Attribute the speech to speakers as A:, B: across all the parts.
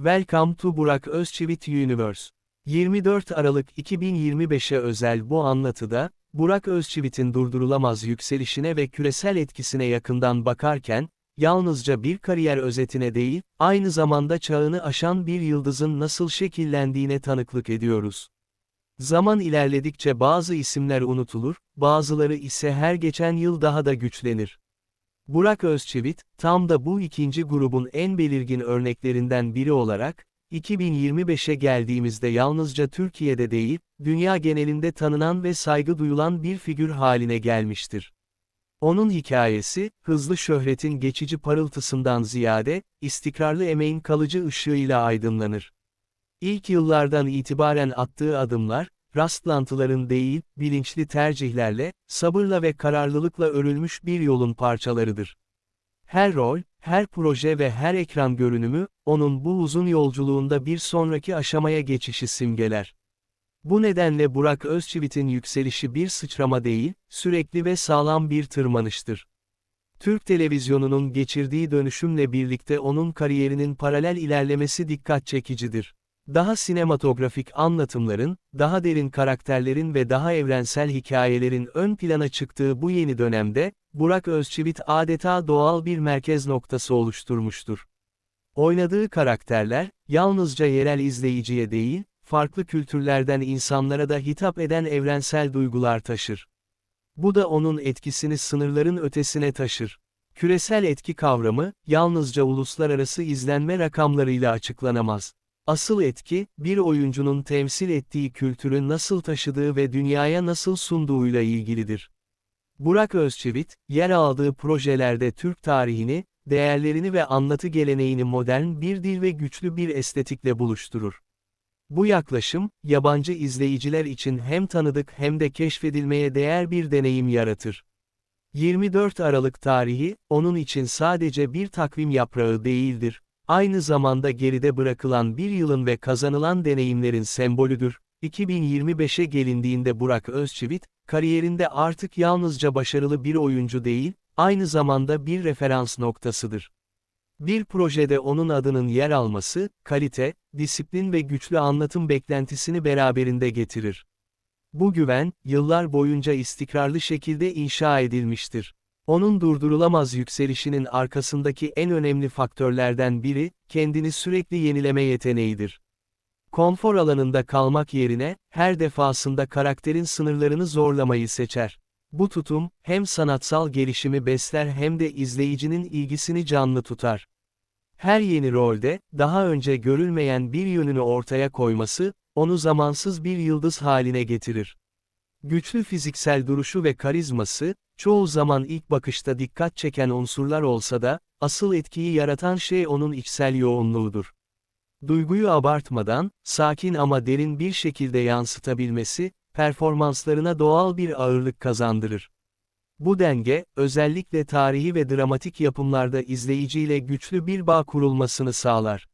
A: Welcome to Burak Özçivit Universe. 24 Aralık 2025'e özel bu anlatıda, Burak Özçivit'in durdurulamaz yükselişine ve küresel etkisine yakından bakarken, yalnızca bir kariyer özetine değil, aynı zamanda çağını aşan bir yıldızın nasıl şekillendiğine tanıklık ediyoruz. Zaman ilerledikçe bazı isimler unutulur, bazıları ise her geçen yıl daha da güçlenir. Burak Özçivit, tam da bu ikinci grubun en belirgin örneklerinden biri olarak, 2025'e geldiğimizde yalnızca Türkiye'de değil, dünya genelinde tanınan ve saygı duyulan bir figür haline gelmiştir. Onun hikayesi, hızlı şöhretin geçici parıltısından ziyade, istikrarlı emeğin kalıcı ışığıyla aydınlanır. İlk yıllardan itibaren attığı adımlar, rastlantıların değil, bilinçli tercihlerle, sabırla ve kararlılıkla örülmüş bir yolun parçalarıdır. Her rol, her proje ve her ekran görünümü, onun bu uzun yolculuğunda bir sonraki aşamaya geçişi simgeler. Bu nedenle Burak Özçivit'in yükselişi bir sıçrama değil, sürekli ve sağlam bir tırmanıştır. Türk televizyonunun geçirdiği dönüşümle birlikte onun kariyerinin paralel ilerlemesi dikkat çekicidir. Daha sinematografik anlatımların, daha derin karakterlerin ve daha evrensel hikayelerin ön plana çıktığı bu yeni dönemde, Burak Özçivit adeta doğal bir merkez noktası oluşturmuştur. Oynadığı karakterler, yalnızca yerel izleyiciye değil, farklı kültürlerden insanlara da hitap eden evrensel duygular taşır. Bu da onun etkisini sınırların ötesine taşır. Küresel etki kavramı, yalnızca uluslararası izlenme rakamlarıyla açıklanamaz. Asıl etki, bir oyuncunun temsil ettiği kültürü nasıl taşıdığı ve dünyaya nasıl sunduğuyla ilgilidir. Burak Özçivit, yer aldığı projelerde Türk tarihini, değerlerini ve anlatı geleneğini modern bir dil ve güçlü bir estetikle buluşturur. Bu yaklaşım, yabancı izleyiciler için hem tanıdık hem de keşfedilmeye değer bir deneyim yaratır. 24 Aralık tarihi, onun için sadece bir takvim yaprağı değildir, aynı zamanda geride bırakılan bir yılın ve kazanılan deneyimlerin sembolüdür. 2025'e gelindiğinde Burak Özçivit, kariyerinde artık yalnızca başarılı bir oyuncu değil, aynı zamanda bir referans noktasıdır. Bir projede onun adının yer alması, kalite, disiplin ve güçlü anlatım beklentisini beraberinde getirir. Bu güven, yıllar boyunca istikrarlı şekilde inşa edilmiştir. Onun durdurulamaz yükselişinin arkasındaki en önemli faktörlerden biri, kendini sürekli yenileme yeteneğidir. Konfor alanında kalmak yerine, her defasında karakterin sınırlarını zorlamayı seçer. Bu tutum, hem sanatsal gelişimi besler hem de izleyicinin ilgisini canlı tutar. Her yeni rolde, daha önce görülmeyen bir yönünü ortaya koyması, onu zamansız bir yıldız haline getirir. Güçlü fiziksel duruşu ve karizması, çoğu zaman ilk bakışta dikkat çeken unsurlar olsa da, asıl etkiyi yaratan şey onun içsel yoğunluğudur. Duyguyu abartmadan, sakin ama derin bir şekilde yansıtabilmesi, performanslarına doğal bir ağırlık kazandırır. Bu denge, özellikle tarihi ve dramatik yapımlarda izleyiciyle güçlü bir bağ kurulmasını sağlar.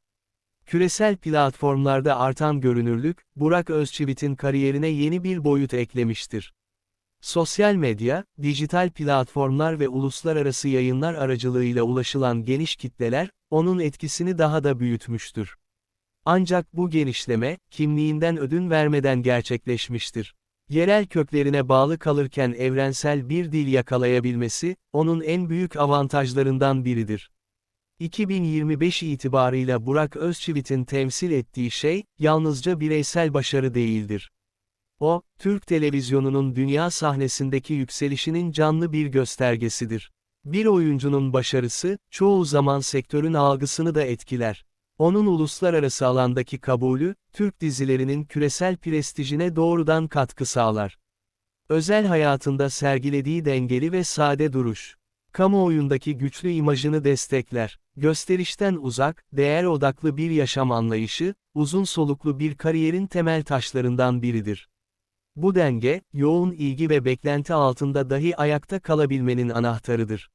A: Küresel platformlarda artan görünürlük, Burak Özçivit'in kariyerine yeni bir boyut eklemiştir. Sosyal medya, dijital platformlar ve uluslararası yayınlar aracılığıyla ulaşılan geniş kitleler, onun etkisini daha da büyütmüştür. Ancak bu genişleme, kimliğinden ödün vermeden gerçekleşmiştir. Yerel köklerine bağlı kalırken evrensel bir dil yakalayabilmesi, onun en büyük avantajlarından biridir. 2025 itibarıyla Burak Özçivit'in temsil ettiği şey, yalnızca bireysel başarı değildir. O, Türk televizyonunun dünya sahnesindeki yükselişinin canlı bir göstergesidir. Bir oyuncunun başarısı, çoğu zaman sektörün algısını da etkiler. Onun uluslararası alandaki kabulü, Türk dizilerinin küresel prestijine doğrudan katkı sağlar. Özel hayatında sergilediği dengeli ve sade duruş, kamuoyundaki güçlü imajını destekler. Gösterişten uzak, değer odaklı bir yaşam anlayışı, uzun soluklu bir kariyerin temel taşlarından biridir. Bu denge, yoğun ilgi ve beklenti altında dahi ayakta kalabilmenin anahtarıdır.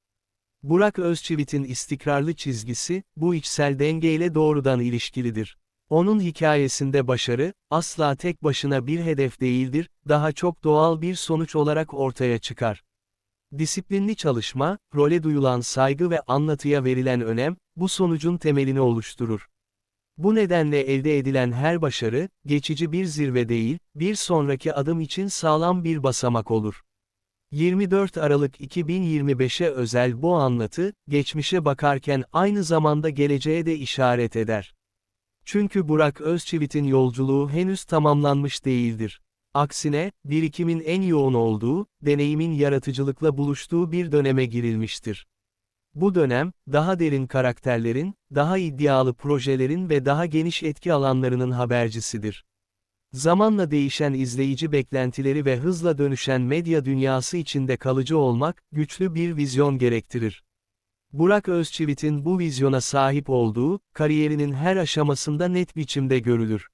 A: Burak Özçivit'in istikrarlı çizgisi, bu içsel dengeyle doğrudan ilişkilidir. Onun hikayesinde başarı, asla tek başına bir hedef değildir, daha çok doğal bir sonuç olarak ortaya çıkar. Disiplinli çalışma, role duyulan saygı ve anlatıya verilen önem, bu sonucun temelini oluşturur. Bu nedenle elde edilen her başarı, geçici bir zirve değil, bir sonraki adım için sağlam bir basamak olur. 24 Aralık 2025'e özel bu anlatı, geçmişe bakarken aynı zamanda geleceğe de işaret eder. Çünkü Burak Özçivit'in yolculuğu henüz tamamlanmış değildir. Aksine, birikimin en yoğun olduğu, deneyimin yaratıcılıkla buluştuğu bir döneme girilmiştir. Bu dönem, daha derin karakterlerin, daha iddialı projelerin ve daha geniş etki alanlarının habercisidir. Zamanla değişen izleyici beklentileri ve hızla dönüşen medya dünyası içinde kalıcı olmak, güçlü bir vizyon gerektirir. Burak Özçivit'in bu vizyona sahip olduğu, kariyerinin her aşamasında net biçimde görülür.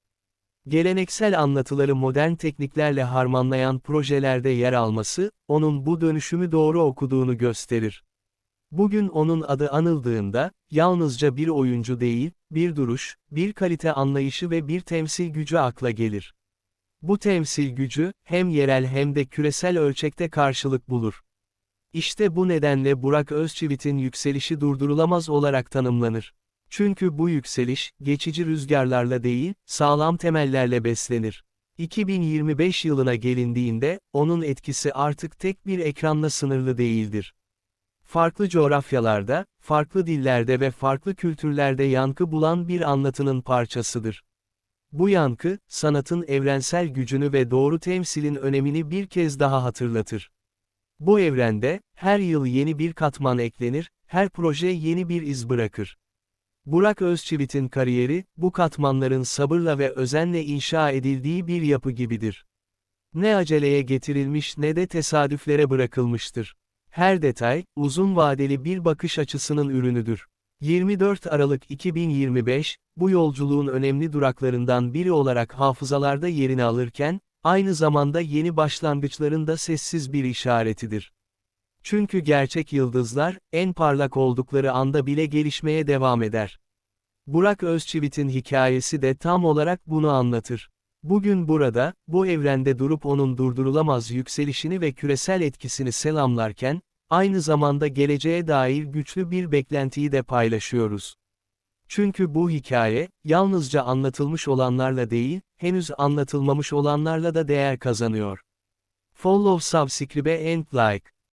A: Geleneksel anlatıları modern tekniklerle harmanlayan projelerde yer alması, onun bu dönüşümü doğru okuduğunu gösterir. Bugün onun adı anıldığında, yalnızca bir oyuncu değil, bir duruş, bir kalite anlayışı ve bir temsil gücü akla gelir. Bu temsil gücü, hem yerel hem de küresel ölçekte karşılık bulur. İşte bu nedenle Burak Özçivit'in yükselişi durdurulamaz olarak tanımlanır. Çünkü bu yükseliş, geçici rüzgarlarla değil, sağlam temellerle beslenir. 2025 yılına gelindiğinde, onun etkisi artık tek bir ekranla sınırlı değildir. Farklı coğrafyalarda, farklı dillerde ve farklı kültürlerde yankı bulan bir anlatının parçasıdır. Bu yankı, sanatın evrensel gücünü ve doğru temsilin önemini bir kez daha hatırlatır. Bu evrende, her yıl yeni bir katman eklenir, her proje yeni bir iz bırakır. Burak Özçivit'in kariyeri, bu katmanların sabırla ve özenle inşa edildiği bir yapı gibidir. Ne aceleye getirilmiş ne de tesadüflere bırakılmıştır. Her detay, uzun vadeli bir bakış açısının ürünüdür. 24 Aralık 2025, bu yolculuğun önemli duraklarından biri olarak hafızalarda yerini alırken, aynı zamanda yeni başlangıçların da sessiz bir işaretidir. Çünkü gerçek yıldızlar, en parlak oldukları anda bile gelişmeye devam eder. Burak Özçivit'in hikayesi de tam olarak bunu anlatır. Bugün burada, bu evrende durup onun durdurulamaz yükselişini ve küresel etkisini selamlarken, aynı zamanda geleceğe dair güçlü bir beklentiyi de paylaşıyoruz. Çünkü bu hikaye, yalnızca anlatılmış olanlarla değil, henüz anlatılmamış olanlarla da değer kazanıyor. Follow subscribe and like.